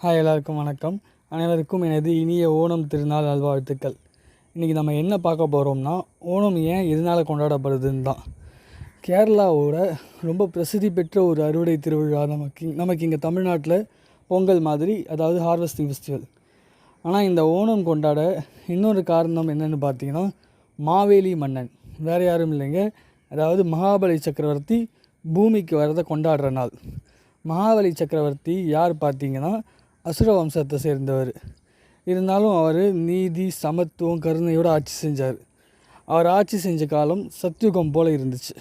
Hi எல்லாருக்கும் வணக்கம். அனைவருக்கும் எனது இனிய ஓணம் திருநாள் நல்வாழ்த்துக்கள். இன்றைக்கி நம்ம என்ன பார்க்க போகிறோம்னா ஓணம் ஏன் எதனால் கொண்டாடப்படுதுன்னு தான். கேரளாவோட ரொம்ப பிரசித்தி பெற்ற ஒரு அறுவடை திருவிழா நமக்கு நமக்கு இங்கே தமிழ்நாட்டில் பொங்கல் மாதிரி அதாவது ஹார்வெஸ்டிங் ஃபெஸ்டிவல். ஆனால் இந்த ஓணம் கொண்டாட இன்னொரு காரணம் என்னென்னு பார்த்தீங்கன்னா மாவேலி மன்னன். வேறு யாரும் இல்லைங்க. அதாவது மகாபலி சக்கரவர்த்தி பூமிக்கு வரதை கொண்டாடுற நாள். மகாபலி சக்கரவர்த்தி யார் பார்த்தீங்கன்னா அசுர வம்சத்தை சேர்ந்தவர். இருந்தாலும் அவர் நீதி சமத்துவம் கருணையோடு ஆட்சி செஞ்சார். அவர் ஆட்சி செஞ்ச காலம் சத்யுகம் போல் இருந்துச்சு.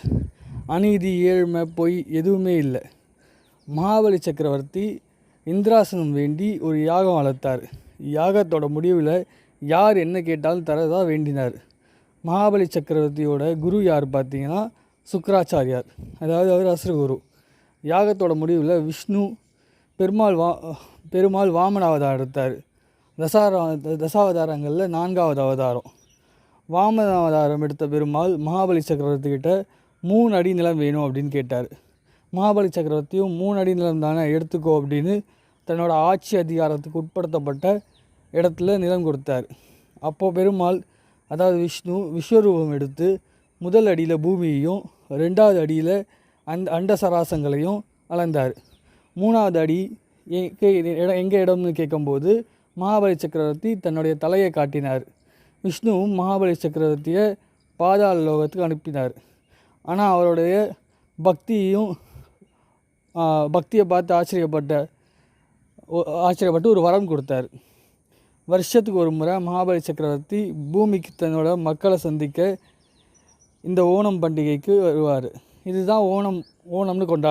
அநீதி ஏழ்மை பொய் எதுவுமே இல்லை. மகாபலி சக்கரவர்த்தி இந்திராசனம் வேண்டி ஒரு யாகம் வளர்த்தார். யாகத்தோட முடிவில் யார் என்ன கேட்டாலும் தரதா வேண்டினார். மகாபலி சக்கரவர்த்தியோட குரு யார் பார்த்தீங்கன்னா சுக்கராச்சாரியார். அதாவது அவர் அசுரகுரு. யாகத்தோட முடிவில் விஷ்ணு பெருமாள் வா பெருமாள் வாமன அவதாரம் எடுத்தார். தசார தசாவதாரங்களில் நான்காவது அவதாரம். வாமன அவதாரம் எடுத்த பெருமாள் மகாபலி சக்கரவர்த்திக்கிட்ட மூணு அடி நிலம் வேணும் அப்படின்னு கேட்டார். மகாபலி சக்கரவர்த்தியும் மூணு அடி நிலம் தானே எடுத்துக்கோ அப்படின்னு தன்னோட ஆட்சி அதிகாரத்துக்கு உட்படுத்தப்பட்ட இடத்துல நிலம் கொடுத்தார். அப்போது பெருமாள் அதாவது விஷ்ணு விஸ்வரூபம் எடுத்து முதல் அடியில் பூமியையும் ரெண்டாவது அடியில் அந்த அண்ட சராசங்களையும் அளந்தார். மூணாவது அடி எங்கே இடம் எங்கே இடம்னு கேட்கும்போது மகாபலி சக்கரவர்த்தி தன்னுடைய தலையை காட்டினார். விஷ்ணுவும் மகாபலி சக்கரவர்த்தியை பாதாள லோகத்துக்கு அனுப்பினார். ஆனால் அவருடைய பக்தியையும் பக்தியை பார்த்து ஆச்சரியப்பட்ட ஆச்சரியப்பட்டு ஒரு வரம் கொடுத்தார். வருஷத்துக்கு ஒரு முறை மகாபலி சக்கரவர்த்தி பூமிக்கு தன்னோட மக்களை சந்திக்க இந்த ஓணம் பண்டிகைக்கு வருவார். இதுதான் ஓணம் ஓணம்னு கொண்டாடு